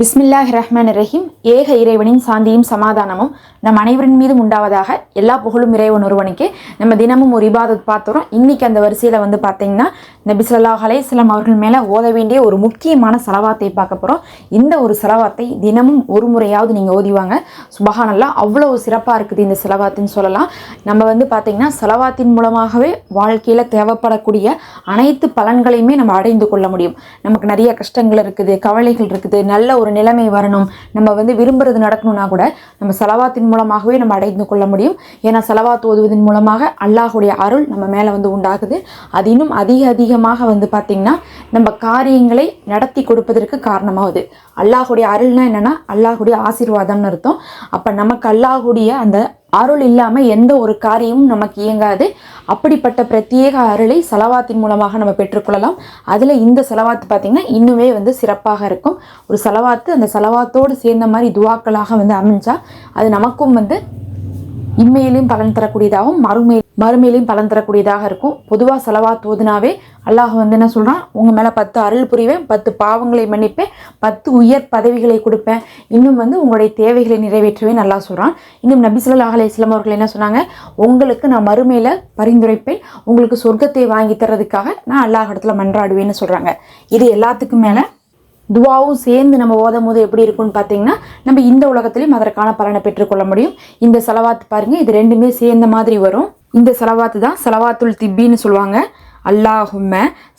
பிஸ்மில்லாஹ் ரஹ்மான் ரஹீம். ஏக இறைவனின் சாந்தியும் சமாதானமும் நம் அனைவரின் மீதும் உண்டாவதாக எல்லா புகழும் இறைவன் ஒருவனுக்கு நம்ம தினமும் ஒரு இபாதத் பார்த்துறோம். இன்னைக்கு அந்த வரிசையில் வந்து பார்த்தீங்கன்னா நபி ஸல்லல்லாஹு அலைஹி அவர்கள் மேலே ஓத வேண்டிய ஒரு முக்கியமான செலவாத்தை பார்க்க போகிறோம் இந்த ஒரு செலவாத்தை தினமும் ஒரு முறையாவது நீங்கள் ஓதிவாங்க சுபகானல்லாம் அவ்வளோ சிறப்பாக இருக்குது இந்த செலவாத்துன்னு சொல்லலாம். நம்ம வந்து பார்த்தீங்கன்னா செலவாத்தின் மூலமாகவே வாழ்க்கையில் தேவைப்படக்கூடிய அனைத்து பலன்களையுமே நம்ம அடைந்து கொள்ள முடியும். நமக்கு நிறைய கஷ்டங்கள் இருக்குது கவலைகள் இருக்குது நல்ல ஒரு நிலைமை வரணும். நம்ம வந்து விரும்புறது நடக்கணும்னா கூட நம்ம செலவாத்தின் மூலமாகவே நம்ம அடைந்து கொள்ள முடியும். ஏன்னா செலவாத் ஓதுவதன் மூலமாக அல்லாஹுடைய அருள் நம்ம மேலே வந்து உண்டாகுது. அது இன்னும் அதிக அதிகமாக வந்து பார்த்திங்கன்னா நம்ம காரியங்களை நடத்தி கொடுப்பதற்கு காரணமாகுது. அல்லாஹுடைய அருள்னா என்னென்னா அல்லாஹுடைய ஆசீர்வாதம்னு அர்த்தம். அப்போ நமக்கு அல்லாஹுடைய அந்த அருள் இல்லாமல் எந்த ஒரு காரியமும் நமக்கு இயங்காது. அப்படிப்பட்ட பிரத்யேக அருளை செலவாத்தின் மூலமாக நம்ம பெற்றுக்கொள்ளலாம். அதில் இந்த செலவாத்து பார்த்திங்கன்னா இன்னுமே வந்து சிறப்பாக இருக்கும். ஒரு செலவாத்து அந்த செலவாத்தோடு சேர்ந்த மாதிரி துவாக்களாக வந்து அமைஞ்சா அது நமக்கும் வந்து இம்மையிலையும் பலன் தரக்கூடியதாகவும் மறுமை மறுமையிலையும் பலன் தரக்கூடியதாக இருக்கும். பொதுவாக செலவாத் ஓதுனாவே அல்லாஹ் வந்து என்ன சொல்கிறான் உங்கள் மேலே பத்து அருள் புரிவேன் பத்து பாவங்களை மன்னிப்பேன் பத்து உயர் பதவிகளை கொடுப்பேன். இன்னும் வந்து உங்களுடைய தேவைகளை நிறைவேற்றுவேன் நல்லா சொல்கிறான் இன்னும் நபிசுல்லா ஸல்லல்லாஹு இஸ்லாம் அவர்கள் என்ன சொன்னாங்க? உங்களுக்கு நான் மறுமையில் பரிந்துரைப்பேன். உங்களுக்கு சொர்க்கத்தை வாங்கி தர்றதுக்காக நான் அல்லாஹ் இடத்துல மன்றாடுவேன்னு சொல்கிறாங்க இது எல்லாத்துக்கும் மேலே துவாவும் சேர்ந்து நம்ம ஓதும் போது எப்படி இருக்கும்னு பார்த்தீங்கன்னா நம்ம இந்த உலகத்துலேயும் அதற்கான பலனை பெற்றுக்கொள்ள முடியும். இந்த செலவாத்து பாருங்கள் இது ரெண்டுமே சேர்ந்த மாதிரி வரும். இந்த செலவாத்து தான் செலவாத்துள் திப்பின்னு சொல்லுவாங்க. அல்லாஹும்ம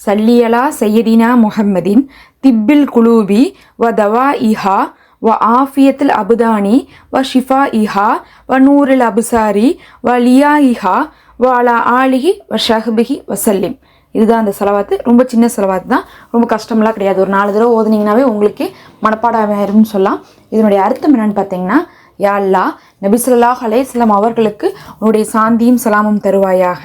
சல்லியலா சையதினா முஹம்மதின் திப்பில் குலூபி வ தவா இஹா வ ஆஃபியத்தில் அபுதானி வ ஷிஃபா இஹா வ நூரில் அபுசாரி வ லியா இஹா வ அலா ஆலிஹி வ ஷஹ்பிஹி வசல்லிம் இதுதான் அந்த செலவாத்து. ரொம்ப சின்ன செலவாத்து தான். ரொம்ப கஷ்டமெல்லாம் கிடையாது. ஒரு நாலு தடவை ஓதுனீங்கனாவே உங்களுக்கு மனப்பாடம் ஆயிரும்னு சொல்லலாம். இதனுடைய அர்த்தம் என்னன்னு பார்த்தீங்கன்னா யா நபிசுல்லாஹ் அலேஸ்லாம் அவர்களுக்கு உன்னுடைய சாந்தியும் சலாமும் தருவாயாக.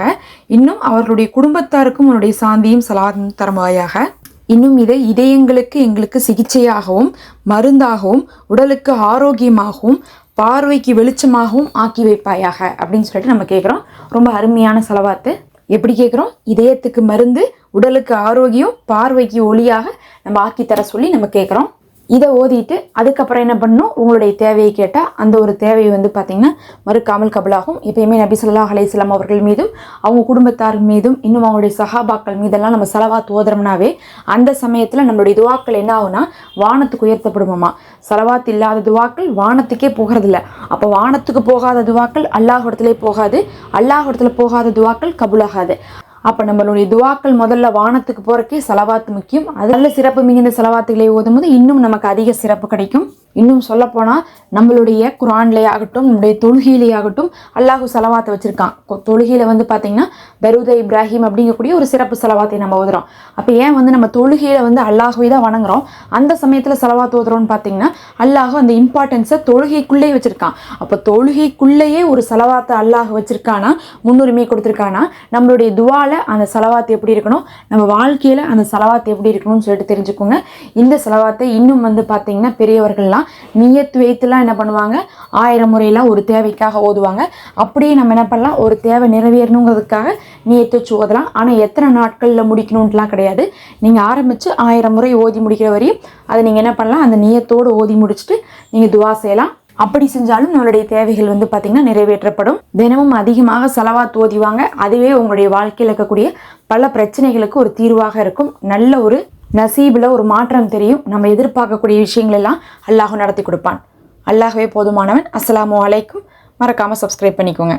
இன்னும் அவர்களுடைய குடும்பத்தாருக்கும் உன்னுடைய சாந்தியும் சலாமும் தருவாயாக. இன்னும் இதை இதயங்களுக்கு எங்களுக்கு சிகிச்சையாகவும் மருந்தாகவும் உடலுக்கு ஆரோக்கியமாகவும் பார்வைக்கு வெளிச்சமாகவும் ஆக்கி வைப்பாயாக அப்படின்னு சொல்லிட்டு நம்ம கேட்குறோம் ரொம்ப அருமையான செலவாத்து. எப்படி கேட்குறோம் இதயத்துக்கு மருந்து உடலுக்கு ஆரோக்கியம் பார்வைக்கு ஒளியாக நம்ம ஆக்கி தர சொல்லி நம்ம கேட்குறோம் இதை ஓதிட்டு அதுக்கப்புறம் என்ன பண்ணணும்? உங்களுடைய தேவையை கேட்டால் அந்த ஒரு தேவையை வந்து பார்த்திங்கன்னா மறுக்காமல் கபலாகும். எப்பயுமே நபி சொல்லா அலையம் அவர்கள் மீதும் அவங்க குடும்பத்தார் மீதும் இன்னும் அவங்களுடைய சஹாபாக்கள் மீதெல்லாம் நம்ம செலவாத் ஓதுறோம்னாவே அந்த சமயத்தில் நம்மளுடைய துவாக்கள் என்ன ஆகுனா வானத்துக்கு உயர்த்தப்படுமாமா? செலவாத் இல்லாத துவாக்கள் வானத்துக்கே போகிறதில்ல. அப்போ வானத்துக்கு போகாத துவாக்கள் அல்லாஹ் இடத்துல போகாது. அல்லாஹ் இடத்துல போகாத துவாக்கள் கபுலாகாது. அப்போ நம்மளுடைய துவாக்கள் முதல்ல வானத்துக்கு போகிறக்கே செலவாத்து முக்கியம். அதில் சிறப்பு மிகுந்த செலவாத்துகளை ஓதும்போது இன்னும் நமக்கு அதிக சிறப்பு கிடைக்கும். இன்னும் சொல்லப்போனால் நம்மளுடைய குரான்லே ஆகட்டும் நம்முடைய தொழுகையிலே ஆகட்டும் அல்லாஹு செலவாத்தை வச்சுருக்கான். தொழுகையில் வந்து பார்த்திங்கன்னா தருத இப்ராஹிம் அப்படிங்கக்கூடிய ஒரு சிறப்பு செலவாத்தை நம்ம ஓதுறோம். அப்போ ஏன் வந்து நம்ம தொழுகையில் வந்து அல்லாஹுவை தான் வணங்குறோம்? அந்த சமயத்தில் செலவாத்து ஓதுறோம்னு பார்த்தீங்கன்னா அல்லாஹ் அந்த இம்பார்ட்டன்ஸை தொழுகைக்குள்ளேயே வச்சுருக்கான். அப்போ தொழுகைக்குள்ளேயே ஒரு செலவாத்தை அல்லாஹ் வச்சுருக்கானா? முன்னுரிமை கொடுத்துருக்கானா? நம்மளுடைய துவால அந்த செலவாத்து எப்படி இருக்கணும்? நம்ம வாழ்க்கையில் அந்த செலவாத்து எப்படி இருக்கணும்னு சொல்லிட்டு தெரிஞ்சுக்கோங்க. இந்த செலவாத்தை இன்னும் வந்து பார்த்தீங்கன்னா பெரியவர்கள்லாம் நியத்து வைத்துலாம் என்ன பண்ணுவாங்க? ஆயிரம் முறையெல்லாம் ஒரு தேவைக்காக ஓதுவாங்க. அப்படியே நம்ம என்ன பண்ணலாம்? ஒரு தேவை நிறைவேறணுங்கிறதுக்காக நியத்து வச்சு ஓதலாம். ஆனால் எத்தனை நாட்களில் முடிக்கணுன்ட்டுலாம் கிடையாது. நீங்கள் ஆரம்பித்து ஆயிரம் முறை ஓதி முடிக்கிற வரையும் அதை நீங்கள் என்ன பண்ணலாம்? அந்த நியத்தோடு ஓதி முடிச்சுட்டு நீங்கள் துவா செய்யலாம். அப்படி செஞ்சாலும் நம்மளுடைய தேவைகள் வந்து பார்த்திங்கன்னா நிறைவேற்றப்படும். தினமும் அதிகமாக செலவாக தோதிவாங்க அதுவே உங்களுடைய வாழ்க்கையில் இருக்கக்கூடிய பல பிரச்சனைகளுக்கு ஒரு தீர்வாக இருக்கும். நல்ல ஒரு நசீபில் ஒரு மாற்றம் தெரியும். நம்ம எதிர்பார்க்கக்கூடிய விஷயங்கள் எல்லாம் அல்லாஹ் நடத்தி கொடுப்பான். அல்லாஹ்வே போதுமானவன். அஸ்ஸலாமு அலைக்கும். மறக்காமல் சப்ஸ்கிரைப் பண்ணிக்கோங்க.